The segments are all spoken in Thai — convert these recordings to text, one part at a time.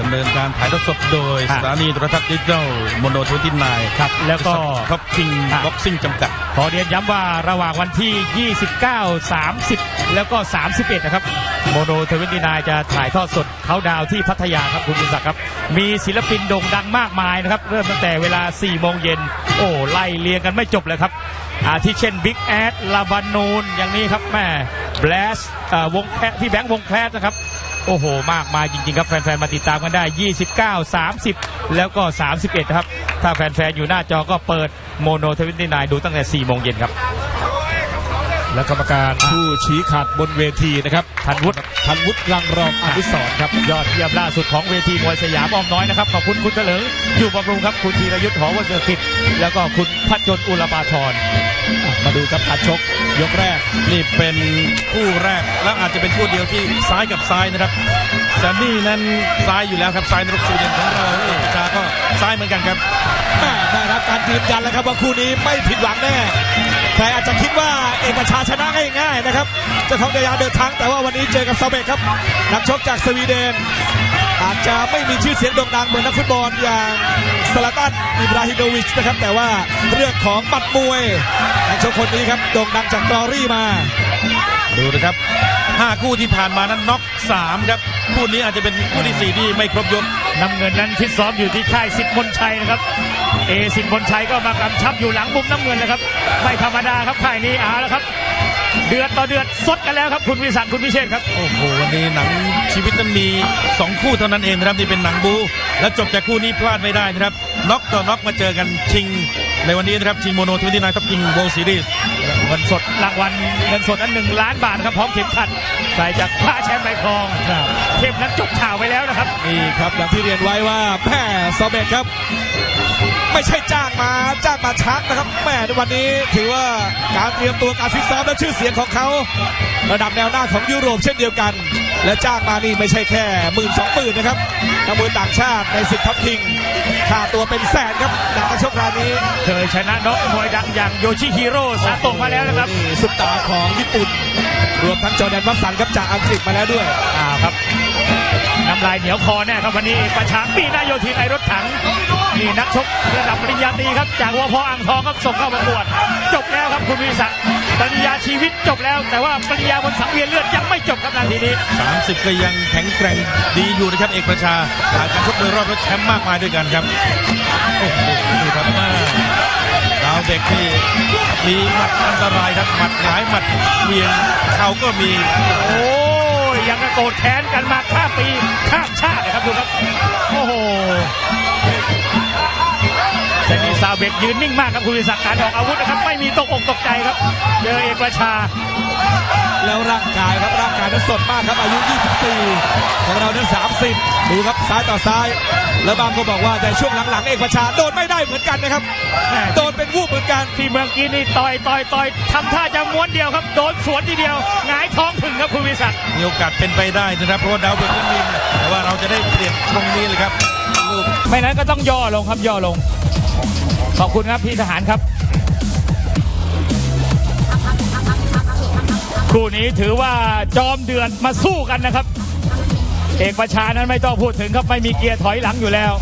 ดำเนินการถ่ายทอดสดโดยฮะสถานีโทรทัศน์ดิจิทัลโมโนทวนนายครับแล้วก็ท็อปคิงฮะบ็อกซิ่งจำกัด ขอเรียนย้ำว่าระหว่างวันที่ 29 30 แล้วก็ 31 นะครับโมโนเทเวนตีนายจะถ่ายทอดสดเขาดาวน์ที่พัทยาครับคุณวิศักดิ์ครับ มีศิลปินโด่งดังมากมายนะครับ เริ่มตั้งแต่เวลา 4 โมงเย็น โอ้ไล่เรียงกันไม่จบเลยครับอาทิเช่นบิ๊กแอดลาบานูนอย่างนี้ครับแม่แบลสวงแคพี่แบงค์วงแคลสนะครับ โอ้โห มากมายจริง ๆ ครับ แฟน ๆ มาติดตามกันได้ 29 30 แล้วก็ 31 ครับ ถ้าแฟน ๆ อยู่หน้าจอก็เปิดโมโนเทวินตี้นดูตั้งแต่4โมงเย็นครับ และกรรมการผู้ชี้ขาดบนเวทีนะครับทันวุฒิทันวุฒิรังรองอนุสรณ์ครับ ยอดเยี่ยมล่าสุดของเวทีมวยสยามอ้อมน้อยนะครับ ขอบคุณคุณเถลิงอยู่บำรุงครับ คุณธีรยุทธ์หอวัชรศิษฐ์แล้วก็คุณพัชจนอุลปาทร มาดูครับการชกยกแรกนี่เป็นคู่แรกและอาจจะเป็นคู่เดียวที่ซ้ายกับซ้ายนะครับแซนนี่นั้นซ้ายอยู่แล้วครับซ้ายนรกสูเดนของเราเอกชาก็ซ้ายเหมือนกันครับได้รับการยืนยันแล้วครับว่าคู่นี้ไม่ผิดหวังแน่ใครอาจจะคิดว่าเอกชาชนะง่ายๆนะครับ เจ้าของเดียาเดินทาง แต่ว่าวันนี้เจอกับซาเบกครับ นักชกจากสวีเดน อาจจะไม่มีชื่อเสียงโด่งดังเหมือนนักฟุตบอลอย่างสลาตันอิบราฮิโมวิชนะครับ แต่ว่าเรื่องของบัตรมวยนักชกคนนี้ครับโด่งดังจากตอรี่มา ดูนะครับห้าคู่ที่ผ่านมานั้นน็อกสามครับคู่นี้อาจจะเป็นคู่ที่สี่ที่ไม่ครบยกน้ำเงินนั้นฟิตซ้อมอยู่ที่ค่ายสิทธิ์มนชัยนะครับ เอสิทธิ์มนชัยก็มากำชับอยู่หลังมุมน้ำเงินนะครับ ไม่ธรรมดาครับค่ายนี้เอาแล้วครับ เดือดต่อเดือดสดกันแล้วครับคุณวิศักดิ์คุณพิเชษครับ โอ้โหวันนี้หนังชีวิตนั้นมี 2 คู่เท่านั้นเองนะครับที่เป็นหนังบู และจบจากคู่นี้พลาดไม่ได้นะครับน็อกต่อน็อกมาเจอกันชิง ในวันนี้นะครับชิงโมโนทวินตี้นายทับชิงโวลซีรีส์เงินสดรางวัลเงินสดนั้นหนึ่งล้านบาทครับพร้อมเข็มขัดใส่จากพระแชมป์ใบครองเทพนั้นจบข่าวไปแล้วนะครับนี่ครับอย่างที่เรียนไว้ว่าแม่ซอเบตครับ ไม่ใช่จ้างมาจ้างมาชักนะครับแม่ในวันนี้ถือว่าการเตรียมตัวการฟิตซ้อมและชื่อเสียงของเขา ระดับแนวหน้าของยุโรปเช่นเดียวกัน และจ้างมานี่ไม่ใช่แค่หมื่นสองหมื่นนะครับนักมวยต่างชาติในสิทธิ์ท็อปคิงค่าตัวเป็นแสนครับจากนักชกรายนี้ เคยชนะน็อกมวยดังอย่างโยชิฮิโร่ซาโตะมาแล้วนะครับนี่ซุปตาของญี่ปุ่น รวมทั้งจอร์แดนวัตสันครับจากอังกฤษมาแล้วด้วยอ่าครับน้ำลายเหนียวคอแน่ครับวันนี้ประชาปีนายโยธินในรถถัง นี่นักชกระดับปริญญาตรีครับ จากวพอ่างทองครับส่งเข้าประกวด จบแล้วครับคุณวิศักดิ์ปริญญาชีวิตจบแล้ว แต่ว่าปริญญาบนสังเวียนเลือดยังไม่จบครับนาทีนี้ 30 ก็ยังแข็งแกร่งดีอยู่นะครับเอกประชาผ่านการชกโดยรอบและแชมป์มากมายด้วยกันครับโอ้โหดูครับมาดาวเด็กที่มีหมัดอันตรายครับหมัดหลายหมัดเหวียงเข่าก็มีโอ้ยยังกระโกรธแค้นกันมาข้ามปีข้ามชาตินะครับดูครับโอ้โห เซนีซาเวกยืนนิ่งมากครับคุณวิศักดิ์การออกอาวุธนะครับ ไม่มีตกอกตกใจครับเจอเอกประชา แล้วร่างกายครับร่างกายนั้นสดมากครับอายุ 24 ของเรานั้น 30 ดูครับซ้ายต่อซ้าย แล้วบางก็บอกว่าแต่ช่วงหลังๆเอกประชาโดนไม่ได้เหมือนกันนะครับแม่โดนเป็นวูบเหมือนกันที่เมืองกีนนี่ต่อยต่อยต่อยทำท่าจะม้วนเดียวครับ โดนสวนทีเดียวหงายท้องถึงครับคุณวิศักดิ์มีโอกาสเป็นไปได้นะครับเพราะว่าดาวเด็กนั้นมี แต่ว่าเราจะได้เปลี่ยนตรงนี้เลยครับลูกไม่นั้นก็ต้องย่อลงครับย่อลง ขอบคุณครับพี่ทหารครับ คู่นี้ถือว่าจอมเดือดมาสู้กันนะครับ เอกประชานั้นไม่ต้องพูดถึงครับไม่มีเกียร์ถอยหลังอยู่แล้ว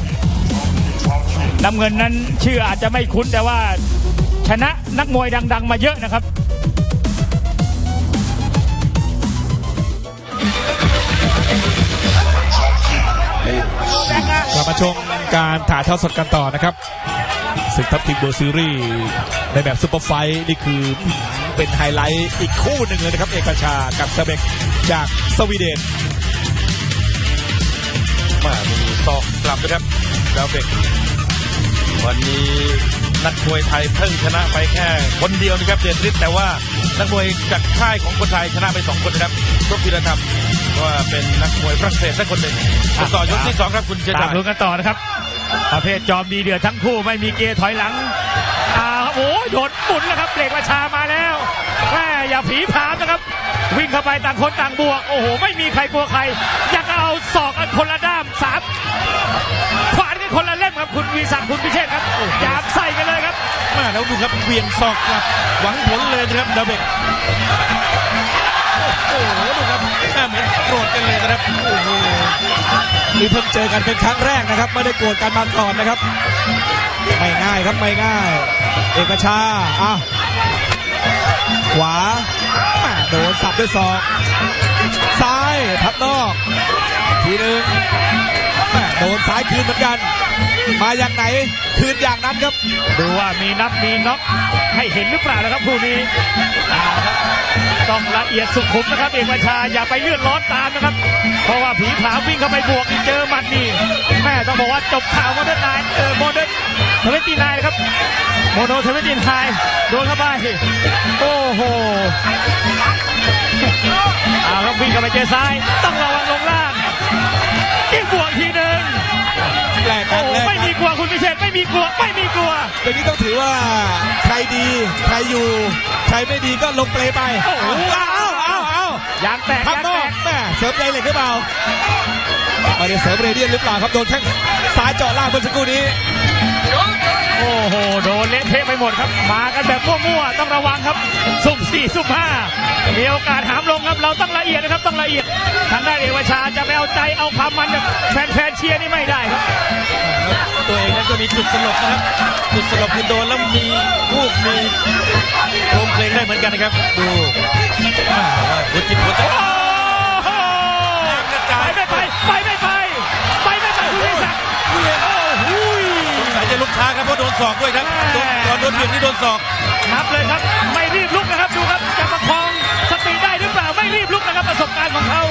น้ำเงินนั้นชื่ออาจจะไม่คุ้นแต่ว่าชนะนักมวยดัง ๆ มาเยอะนะครับ บมาชมการถ่ายทอดสดกันต่อนะครับศึกทัพทิมเบซีรีส์ในแบบซุปเปอร์ไฟท์นี่คือเป็นไฮไลท์อีกคู่หนึ่งเลยนะครับ เอกชากับสเบกจากสวีเดนมามีศอกกลับนะครับแล้วเด็กวันนี้ นักมวยไทยเพิ่งชนะไปแค่ คนเดียวนะครับเดนริสแต่ว่านักมวยจากค่ายของคนไทยชนะไปสองคนนะครับครบพิรธรรมว่าเป็นนักมวยฝรั่งเศสสักคนหนึ่งมาต่อยกที่สองครับคุณเจตาษามลุ้นกันต่อนะครับ ประเภทจอมดีเดือดทั้งคู่ไม่มีเกยร์ถอยหลังอ่าครับโอ้ยโดดหมุนแล้วครับเบรกประชามาแล้วแม่อย่าผีผามนะครับ วิ่งเข้าไปต่างคนต่างบวก โอ้โห ไม่มีใครกลัวใคร อยากเอาศอกกันคนละด้ามสามขวานกันคนละเล่มครับคุณวีศักดิ์คุณพิเชษ แล้วดูครับเวียงศอกกลับหวังผลเลยนะครับดาวเด็กโอ้โหโอ้โหดูครับแม่เหมือนโกรธกันเลยนะครับโอ้โหนี่เพิ่งเจอกันเป็นครั้งแรกนะครับ ไม่ได้โกรธกันมาก่อนนะครับ ไม่ง่ายครับไม่ง่าย เอกชาอะขวาโดนสับด้วยศอก ซ้ายทับนอก ทีหนึ่ง ดนซ้ายคืนเหมือนกัน มาอย่างไหน คืนอย่างนั้นครับ ดูว่ามีนับมีน็อกให้เห็นหรือเปล่านะครับคู่นี้เอาครับต้องละเอียดสุขุมนะครับเอกประชาอย่าไปเลื่อนร้อนตามนะครับ เพราะว่าผีผาวิ่งเข้าไปบวกนี่เจอหมัดนี่แม่ต้องบอกว่าจบข่าวโมเดิร์นไนน์เออโมเดิร์นทเวนตี้ไนน์นะครับโมโนทเวนตี้ไนน์โดนเข้าไปโอ้โหเอาครับวิ่งเข้าไปเจอซ้าย ต้องระวังลงล่าง ยิ่งบวกทีหนึ่งแปลกกัโอ้แลกไม่มีกลัวคุณพิเชษไม่มีกลัวไม่มีกลัว เดี๋ยวนี้ต้องถือว่าใครดีใครอยู่ ใครไม่ดีก็ลงเปลไปโอ้โห เอาเอาเอาเอายางแตกทับยางนแตอกกแม่เสริมใยเหล็กหรือเปล่าไม่ได้เสริมเรเดียนหรือเปล่าครับโดนแข้งซ้ายเจาะล่างเมื่อสักครู่นี้ โอ้โห โดนเละเทะไปหมดครับ มากันแบบมั่วๆ ต้องระวังครับ สุ่มสี่สุ่มห้ามีโอกาสหามลงครับ เราต้องละเอียดนะครับ ต้องละเอียด ทางด้านเอวชาจะไปเอาใจเอาความมันแบบแฟนๆเชียร์นี่ไม่ได้ครับ ตัวเองนั้นก็มีจุดสลบนะครับ จุดสลบคือโดนแล้วมีวูบมีโครงเพลงได้เหมือนกันนะครับ ดูว่าหัวจิตหัวใจายจะลุกช้าครับเพราะโดนศอกด้วยครับโดนก่อนโดนเบี่ยงนี่โดนศอกนับเลยครับ ไม่รีบลุกนะครับดูครับจะประคองสติได้หรือเปล่าไม่รีบลุกนะครับประสบการณ์ของเขา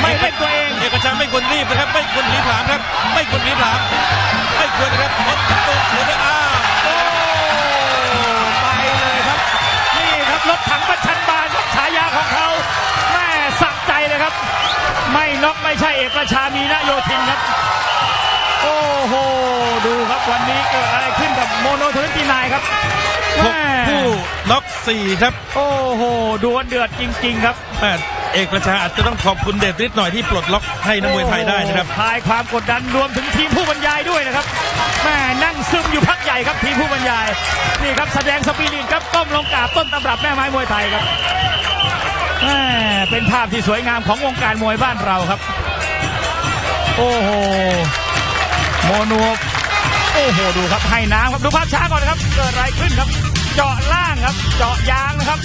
ไม่เล่นตัวเองเอกชัยไม่ควรรีบนะครับ ไม่ควรหนีผลามครับ ไม่ควรหนีผลามไม่ควรนะครับเพราะโดนสวนด้วยอ้าวโอ้ไปเลยครับ นี่ครับรถถังประชันบานครับฉายาของเขาแม่สักใจเลยครับ ไม่น็อกไม่ใช่เอกประชามีนโยธินครับ โอ้โห ดูครับวันนี้เกิดอะไรขึ้นกับโมโนทเวนตีนายครับหกแม่คู่น็อกสี่ครับ โอ้โหดวลเดือดจริง ๆ ครับแม่เอกประชาอาจจะต้องขอบคุณเดชฤทธิ์หน่อยที่ปลดล็อกให้นักมวยไทยได้นะครับโอ้โหคลายความกดดันรวมถึงทีมผู้บรรยายด้วยนะครับแม่นั่งซึมอยู่พักใหญ่ครับทีมผู้บรรยาย นี่ครับแสดงสปิริตครับก้มลงกราบต้นตำรับแม่ไม้มวยไทยครับแม่เป็นภาพที่สวยงามของวงการมวยบ้านเราครับ โอ้โห โมนัวโอ้โหดูครับให้น้ำครับดูภาพช้าก่อนนะครับเกิดอะไรขึ้นครับ เจาะล่างครับ เจาะยางนะครับ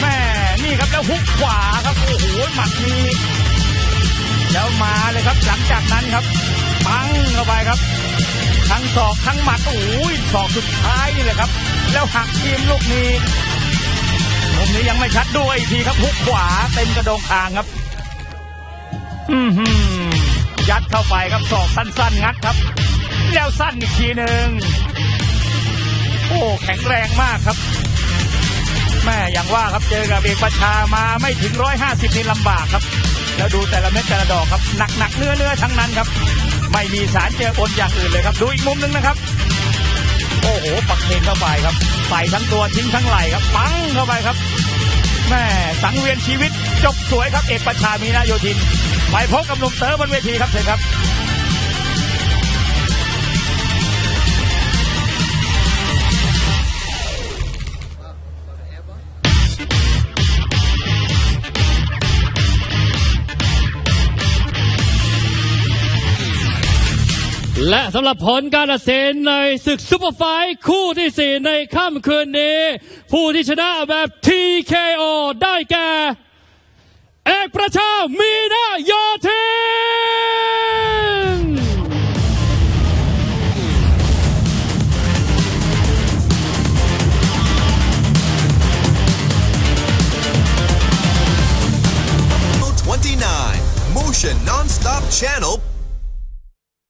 แม่นี่ครับแล้วฮุกขวาครับโอ้โหหมัดนี้แล้วมาเลยครับหลังจากนั้นครับปังเข้าไปครับ ทั้งศอกทั้งหมัดโอ้ยศอกสุดท้ายนี่แหละครับ แล้วหักทีมลูกนี้มุมนี้ยังไม่ชัดด้วยอีกทีครับฮุกขวาเต็มกระโดงคางครับ อือหือ ยัดเข้าไปครับศอกสั้นๆงัดครับ แล้วสั้นอีกทีหนึ่งโอ้แข็งแรงมากครับแม่อย่างว่าครับเจอกับเอกประชามาไม่ถึงร้อยห้าสิบนี่ลำบากครับ แล้วดูแต่ละเม็ดแต่ละดอกครับหนักหนักๆเนื้อเนื้อทั้งนั้นครับ ไม่มีสารเจือปนอย่างอื่นเลยครับ ดูอีกมุมหนึงนะครับ โอ้โหปักเพลงเข้าไปครับใส่ทั้งตัวทิ้งทั้งไหล่ครับ ปังเข้าไปครับแม่สังเวียนชีวิตจบสวยครับ เอกประชามีนาโยธิน ไปพบกับหนุ่มเต๋อบนเวทีครับเชิญครับและสำหรับผลการตัดสินในศึกซุปเปอร์ไฟท์คู่ที่ 4 ในค่ำคืนนี้ ผู้ที่ชนะแบบ TKO ได้แก่ เอกประชา มีนาโยธิน 29 Motion Non-Stop Channel